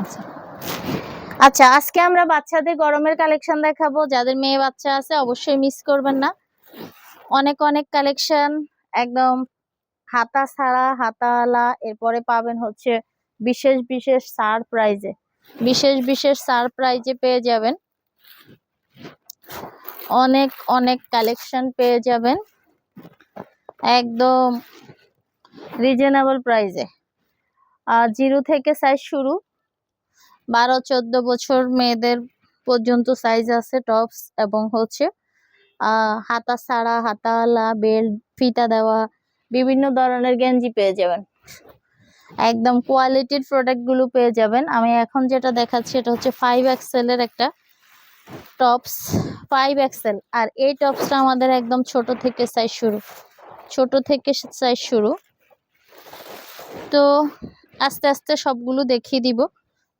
আচ্ছা। আচ্ছা আজকে আমরা বাচ্চাদের গরমের কালেকশন দেখাবো। যাদের মেয়ে বাচ্চা আছে, অবশ্যই মিস করবেন না। অনেক অনেক কালেকশন একদম হাতা ছাড়া হাতাওয়ালা এরপরে পাবেন হচ্ছে বিশেষ বিশেষ সারপ্রাইজে বিশেষ বিশেষ সারপ্রাইজে পেয়ে যাবেন। অনেক অনেক কালেকশন পেয়ে যাবেন। একদম রিজনেবল প্রাইজে আর জিরো থেকে সাইজ শুরু। বারো, চোদ্দ বছর মেয়েদের পর্যন্ত সাইজ আছে টপস এবং হচ্ছে হাতা ছাড়া হাতাওয়ালা বেল্ট ফিতা দেওয়া, বিভিন্ন ধরনের গেঞ্জি পেয়ে যাবেন। একদম কোয়ালিটির প্রোডাক্টগুলো পেয়ে যাবেন। আমি এখন যেটা দেখাচ্ছি এটা হচ্ছে ফাইভ এক্সেল এর একটা টপস ফাইভ এক্সেল আর এই টপসটা আমাদের একদম ছোট থেকে সাইজ শুরু। ছোট থেকে সাইজ শুরু। তো আস্তে আস্তে সবগুলো দেখিয়ে দিব।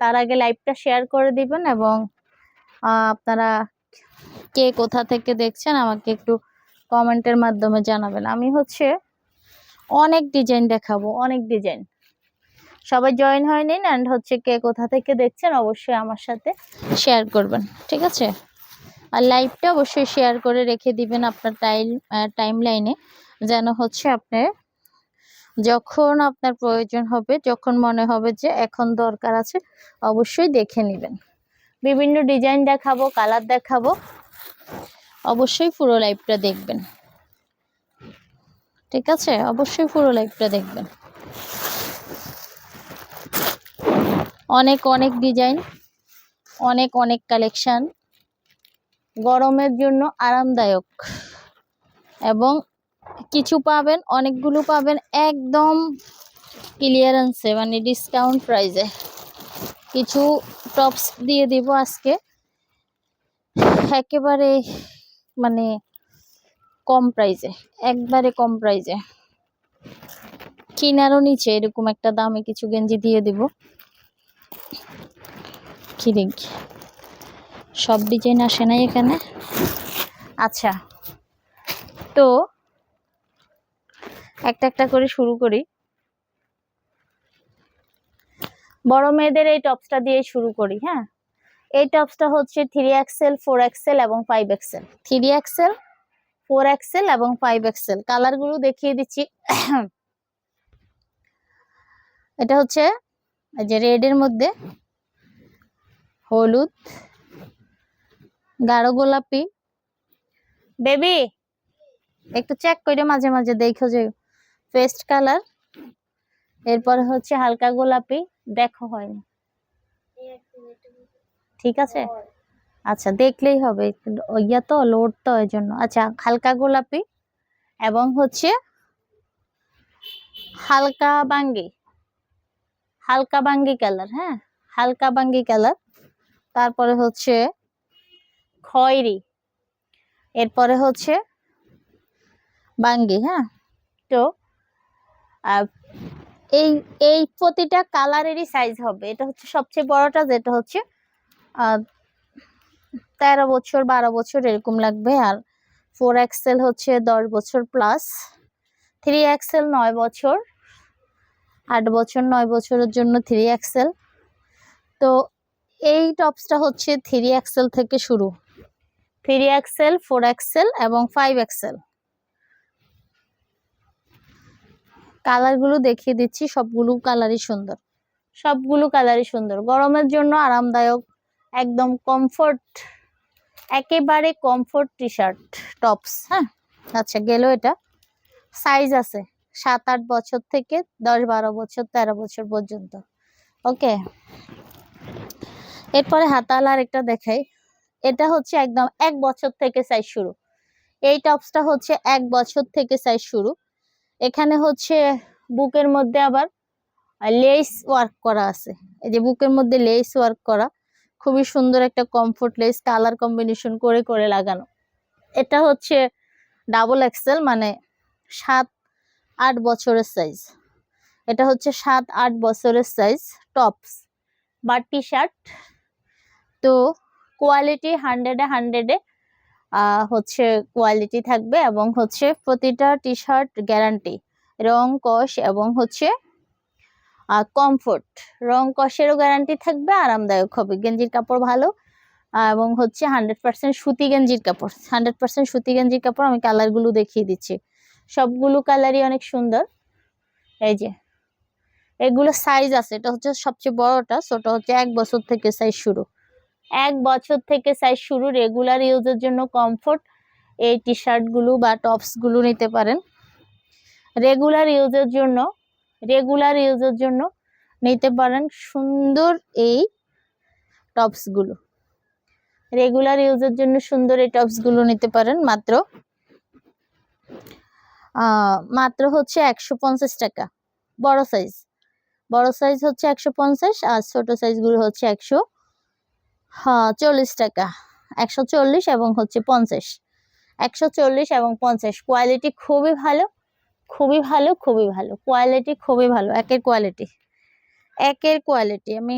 তার আগে লাইভটা শেয়ার করে দিবেন এবং আপনারা কে কোথা থেকে দেখছেন আমাকে একটু কমেন্টের মাধ্যমে জানাবেন। আমি হচ্ছে অনেক ডিজাইন দেখাবো, অনেক ডিজাইন সবাই জয়েন হয়ে নিন অ্যান্ড হচ্ছে কে কোথা থেকে দেখছেন অবশ্যই আমার সাথে শেয়ার করবেন, ঠিক আছে? আর লাইভটা অবশ্যই শেয়ার করে রেখে দিবেন আপনার টাইম টাইম লাইনে যেন হচ্ছে আপনার যখন আপনার প্রয়োজন হবে, যখন মনে হবে যে এখন দরকার আছে, অবশ্যই দেখে নেবেন। বিভিন্ন ডিজাইন দেখাবো, কালার দেখাবো, অবশ্যই পুরো লাইভটা দেখবেন। ঠিক আছে? অবশ্যই পুরো লাইভটা দেখবেন। অনেক অনেক ডিজাইন, অনেক অনেক কালেকশন। গরমের জন্য আরামদায়ক। এবং কিছু পাবেন, অনেকগুলো পাবেন, একদম ক্লিয়ারেন্সে মানে ডিসকাউন্ট প্রাইসে কিছু টপস দিয়ে দিব আজকে। একেবারে মানে কম প্রাইসে একবারে কম প্রাইসে কিনারও নিচে এরকম একটা দামে কিছু গেঞ্জি দিয়ে দিব। কি দেখি। সব ডিজাইন আসে নাই এখানে। আচ্ছা তো একটা একটা করে শুরু করি। বড় মেয়েদের এই টপসটা দিয়ে শুরু করি হ্যাঁ? এই টপসটা হচ্ছে থ্রি এক্সেল ফোর এক্সেল এবং five XL three XL four XL এবং ফাইভ এক্সেল কালারগুলো দেখিয়ে দিচ্ছি। এটা হচ্ছে যে রেডের মধ্যে হলুদ, গাঢ় গোলাপি। বেবি, একটু চেক করে মাঝে মাঝে দেখো যে পেস্ট কালার, এরপরে হচ্ছে হালকা গোলাপি, দেখো হয়নি। ঠিক আছে? আচ্ছা দেখলেই হবে। ইয়া তো লোড তো ওই জন্য। আচ্ছা হালকা গোলাপি এবং হচ্ছে হালকা বাঙ্গি। হালকা বাঙ্গি কালার হ্যাঁ? হালকা বাঙ্গি কালার। তারপরে হচ্ছে খয়েরি। এরপরে হচ্ছে বাঙ্গি হ্যাঁ? তো এই এই প্রতিটা কালারেরই সাইজ হবে। এটা হচ্ছে সবচেয়ে বড়টা, যেটা হচ্ছে তেরো বছর, বারো বছর এরকম লাগবে। আর ফোর এক্সেল হচ্ছে দশ বছর প্লাস থ্রি এক্সেল নয় বছর, আট বছর, নয় বছরের জন্য থ্রি এক্সেল তো এই টপসটা হচ্ছে থ্রি এক্সেল থেকে শুরু। থ্রি এক্সেল ফোর এক্সেল এবং ফাইভ এক্সেল কালারগুলো দেখিয়ে দিচ্ছি, সবগুলো কালারই সুন্দর। সবগুলো কালারই সুন্দর। গরমের জন্য আরামদায়ক, একদম কমফোর্ট একেবারে কমফোর্ট টি শার্ট টপস হ্যাঁ? আচ্ছা গেল এটা। সাইজ আছে সাত আট বছর থেকে দশ বারো বছর, তেরো বছর পর্যন্ত। ওকে? এরপরে হাতাল আর একটা দেখাই। এটা হচ্ছে একদম এক বছর থেকে সাইজ শুরু। এই টপসটা হচ্ছে এক বছর থেকে সাইজ শুরু। এখানে হচ্ছে বুকের মধ্যে আবার লেস ওয়ার্ক করা আছে। এই যে বুকের মধ্যে লেস ওয়ার্ক করা, খুবই সুন্দর একটা কমফোর্ট লেস কালার কম্বিনেশন করে করে লাগানো। এটা হচ্ছে ডাবল এক্সেল মানে সাত, আট বছরের সাইজ এটা হচ্ছে সাত, আট বছরের সাইজ টপস বা টি শার্ট তো কোয়ালিটি হান্ড্রেডে হান্ড্রেডে হচ্ছে কোয়ালিটি থাকবে এবং হচ্ছে প্রতিটা টি শার্ট গ্যারান্টি রং, কষ এবং হচ্ছে কমফোর্ট রং, কষেরও গ্যারান্টি থাকবে, আরামদায়ক হবে। গেঞ্জির কাপড় ভালো এবং হচ্ছে হান্ড্রেড পার্সেন্ট সুতি গেঞ্জির কাপড়। হান্ড্রেড পার্সেন্ট সুতি গেঞ্জির কাপড় আমি কালারগুলো দেখিয়ে দিচ্ছি। সবগুলো কালারই অনেক সুন্দর। এই যে, এগুলো সাইজ আছে, এটা হচ্ছে সবচেয়ে বড়টা ছোট হচ্ছে এক বছর থেকে সাইজ শুরু। এক বছর থেকে সাইজ শুরু রেগুলার ইউজের জন্য কমফোর্ট এই টি শার্টগুলো বা টপসগুলো নিতে পারেন। রেগুলার ইউজের জন্য রেগুলার ইউজের জন্য নিতে পারেন সুন্দর এই টপসগুলো রেগুলার ইউজের জন্য সুন্দর এই টপসগুলো নিতে পারেন মাত্র মাত্র হচ্ছে একশো পঞ্চাশ টাকা, বড় সাইজ বড় সাইজ হচ্ছে একশো পঞ্চাশ আর ছোট সাইজগুলো হচ্ছে একশো হ্যাঁ চল্লিশ টাকা। একশো চল্লিশ এবং হচ্ছে পঞ্চাশ। একশো চল্লিশ এবং পঞ্চাশ। কোয়ালিটি খুবই ভালো খুবই ভালো খুবই ভালো। কোয়ালিটি খুবই ভালো, একের কোয়ালিটি একের কোয়ালিটি আমি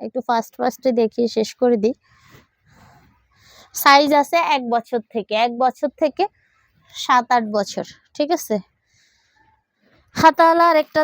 একটু ফার্স্ট ফার্স্টে দেখিয়ে শেষ করে দিই। সাইজ আছে এক বছর থেকে। এক বছর থেকে সাত আট বছর। ঠিক আছে? হাতাওয়ালা আরেকটা